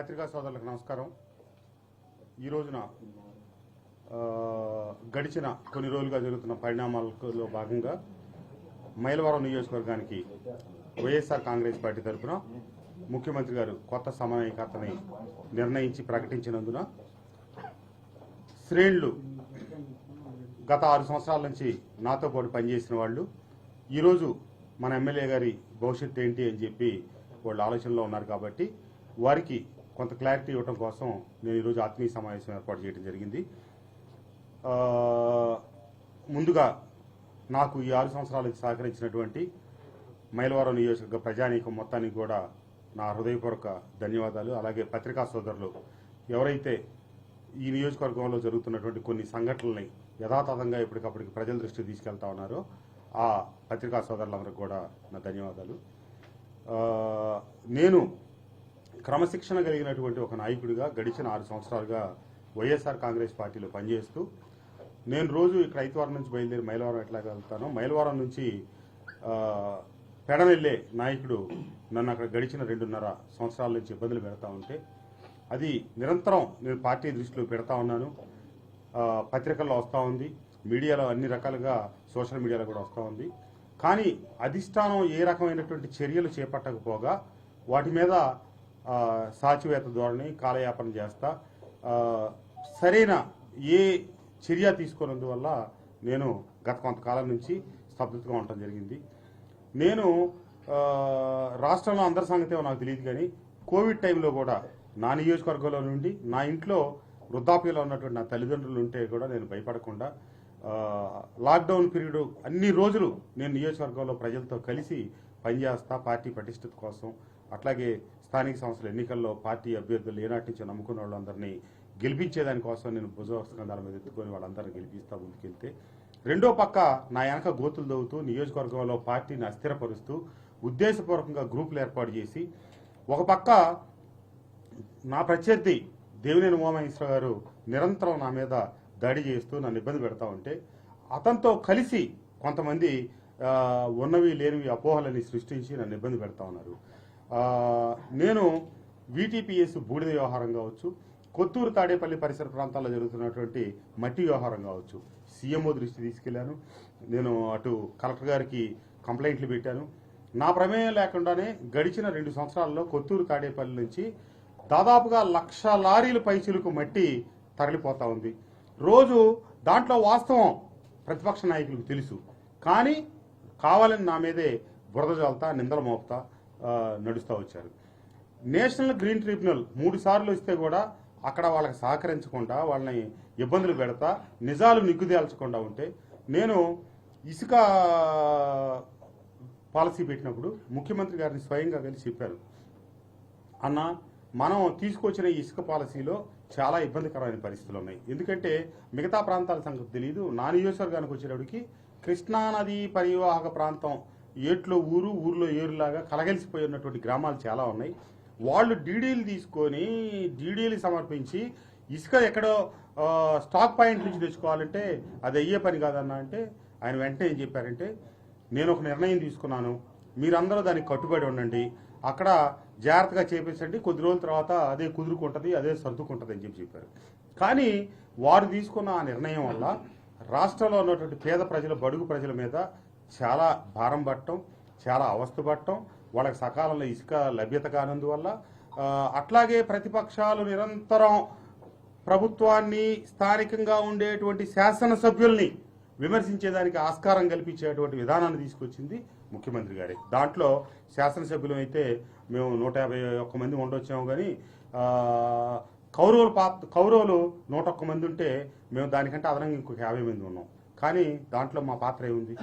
పత్రికా సోదరులకు నమస్కారం. ఈ రోజున గడిచిన కొన్ని రోజులుగా జరుగుతున్న పరిణామాలలో భాగంగా మైలవరం నియోజకవర్గానికి వైఎస్ఆర్ కాంగ్రెస్ పార్టీ తరఫున ముఖ్యమంత్రి గారు కొత్త సమన్వయకర్తని నిర్ణయించి ప్రకటించినందున శ్రేణులు గత ఆరు సంవత్సరాల నుంచి నాతో పాటు పనిచేసిన వాళ్ళు ఈరోజు మన ఎమ్మెల్యే గారి భవిష్యత్తు ఏంటి అని చెప్పి వాళ్ళు ఆలోచనలో ఉన్నారు కాబట్టి వారికి కొంత క్లారిటీ ఇవ్వడం కోసం నేను ఈరోజు ఆత్మీయ సమావేశం ఏర్పాటు చేయడం జరిగింది. ముందుగా నాకు ఈ ఆరు సంవత్సరాలకు సహకరించినటువంటి మైలవరం నియోజకవర్గ ప్రజానీకం మొత్తానికి కూడా నా హృదయపూర్వక ధన్యవాదాలు. అలాగే పత్రికా సోదరులు ఎవరైతే ఈ నియోజకవర్గంలో జరుగుతున్నటువంటి కొన్ని సంఘటనల్ని యథాతథంగా ఎప్పటికప్పటికి ప్రజల దృష్టికి తీసుకెళ్తా ఉన్నారో ఆ పత్రికా సోదరులందరికీ కూడా నా ధన్యవాదాలు. నేను క్రమశిక్షణ కలిగినటువంటి ఒక నాయకుడిగా గడిచిన ఆరు సంవత్సరాలుగా వైఎస్ఆర్ కాంగ్రెస్ పార్టీలో పనిచేస్తూ నేను రోజు ఇక్కడ ఐతవారం నుంచి బయలుదేరి మైలవరం ఎట్లా వెళ్తాను మైలవరం నుంచి పెడనెల్లే నాయకుడు నన్ను అక్కడ గడిచిన రెండున్నర సంవత్సరాల నుంచి ఇబ్బందులు పెడతా ఉంటే అది నిరంతరం నేను పార్టీ దృష్టిలో పెడతా ఉన్నాను. పత్రికల్లో వస్తూ ఉంది మీడియాలో అన్ని రకాలుగా సోషల్ మీడియాలో కూడా వస్తూ ఉంది. కానీ అధిష్టానం ఏ రకమైనటువంటి చర్యలు చేపట్టకపోగా వాటి మీద సాచివేత ధోరణి కాలయాపన చేస్తా. సరైన ఏ చర్య తీసుకున్నందువల్ల నేను గత కొంతకాలం నుంచి స్తబ్దతగా ఉండటం జరిగింది. నేను రాష్ట్రంలో అందరి సంగతి నాకు తెలియదు కానీ కోవిడ్ టైంలో కూడా నా నియోజకవర్గంలో నుండి నా ఇంట్లో వృద్ధాప్యలో ఉన్నటువంటి నా తల్లిదండ్రులు ఉంటే కూడా నేను భయపడకుండా లాక్డౌన్ పీరియడ్ అన్ని రోజులు నేను నియోజకవర్గంలో ప్రజలతో కలిసి పనిచేస్తా పార్టీ పటిష్టత కోసం అట్లాగే స్థానిక సంస్థల ఎన్నికల్లో పార్టీ అభ్యర్థులు ఏనాటి నుంచి నమ్ముకున్న వాళ్ళందరినీ గెలిపించేదానికోసం నేను భుజవస్కంధాల మీద ఎత్తుకొని వాళ్ళందరినీ గెలిపిస్తా ముందుకెళ్తే రెండో పక్క నా వెనక గోతులు దవ్వుతూ నియోజకవర్గంలో పార్టీని అస్థిరపరుస్తూ ఉద్దేశపూర్వకంగా గ్రూపులు ఏర్పాటు చేసి ఒక పక్క నా ప్రత్యర్థి దేవినేని ఉమామహేశ్వర గారు నిరంతరం నా మీద దాడి చేస్తూ నన్ను ఇబ్బంది పెడతా ఉంటే అతనితో కలిసి కొంతమంది ఉన్నవి లేనివి అపోహలని సృష్టించి నన్ను ఇబ్బంది పెడతా ఉన్నారు. ఆ, నేను వీటీపీఎస్ బూడిద వ్యవహారం కావచ్చు కొత్తూరు తాడేపల్లి పరిసర ప్రాంతాల్లో జరుగుతున్నటువంటి మట్టి వ్యవహారం కావచ్చు. సీఎంఓ దృష్టి తీసుకెళ్ళాను. నేను అటు కలెక్టర్ గారికి కంప్లైంట్లు పెట్టాను. నా ప్రమేయం లేకుండానే గడిచిన రెండు సంవత్సరాల్లో కొత్తూరు తాడేపల్లి నుంచి దాదాపుగా లక్ష లారీల పైచిలకు మట్టి తరలిపోతా ఉంది. రోజు దాంట్లో వాస్తవం ప్రతిపక్ష నాయకులకు తెలుసు. కానీ కావాలని నా మీదే బురద జాలుతా నిందలు మోపుతా నడుస్తూ వచ్చారు. నేషనల్ గ్రీన్ ట్రిబ్యునల్ మూడు సార్లు వస్తే కూడా అక్కడ వాళ్ళకి సహకరించకుండా వాళ్ళని ఇబ్బందులు పెడతా నిజాలు నిగ్గుదేల్చకుండా ఉంటే నేను ఇసుక పాలసీ పెట్టినప్పుడు ముఖ్యమంత్రి గారిని స్వయంగా కలిసి చెప్పారు. అన్న మనం తీసుకొచ్చిన ఈ ఇసుక పాలసీలో చాలా ఇబ్బందికరమైన పరిస్థితులు ఉన్నాయి. ఎందుకంటే మిగతా ప్రాంతాల సంగతి తెలియదు నా నియోజకవర్గానికి వచ్చేటప్పటికి కృష్ణానది పరివాహక ప్రాంతం ఏట్లో ఊరు ఊర్లో ఏరులాగా కలగలిసిపోయి ఉన్నటువంటి గ్రామాలు చాలా ఉన్నాయి. వాళ్ళు డీడీలు తీసుకొని డీడీలు సమర్పించి ఇసుక ఎక్కడో స్టాక్ పాయింట్ నుంచి తెచ్చుకోవాలంటే అది అయ్యే పని కాదన్న అంటే ఆయన వెంటనే ఏం చెప్పారంటే నేను ఒక నిర్ణయం తీసుకున్నాను. మీరందరూ దానికి కట్టుబడి ఉండండి. అక్కడ జాగ్రత్తగా చేపించండి. కొద్ది రోజుల తర్వాత అదే కుదురుకుంటుంది అదే సర్దుకుంటుంది అని చెప్పి చెప్పారు. కానీ వారు తీసుకున్న ఆ నిర్ణయం వల్ల రాష్ట్రంలో ఉన్నటువంటి పేద ప్రజల బడుగు ప్రజల మీద చాలా భారం పట్టడం చాలా అవస్థ పట్టడం వాళ్ళకి సకాలంలో ఇసుక లభ్యత కానందువల్ల అట్లాగే ప్రతిపక్షాలు నిరంతరం ప్రభుత్వాన్ని స్థానికంగా ఉండేటువంటి శాసనసభ్యుల్ని విమర్శించేదానికి ఆస్కారం కల్పించేటువంటి విధానాన్ని తీసుకొచ్చింది ముఖ్యమంత్రి గారే. దాంట్లో శాసనసభ్యులమైతే అయితే మేము నూట యాభై ఒక్క మంది ఉండొచ్చాము కానీ కౌరవులు పా కౌరవులు నూట ఒక్క మంది ఉంటే మేము దానికంటే అదనంగా ఇంకొక యాభై మంది ఉన్నాం. కానీ దాంట్లో మా పాత్ర ఏముంది?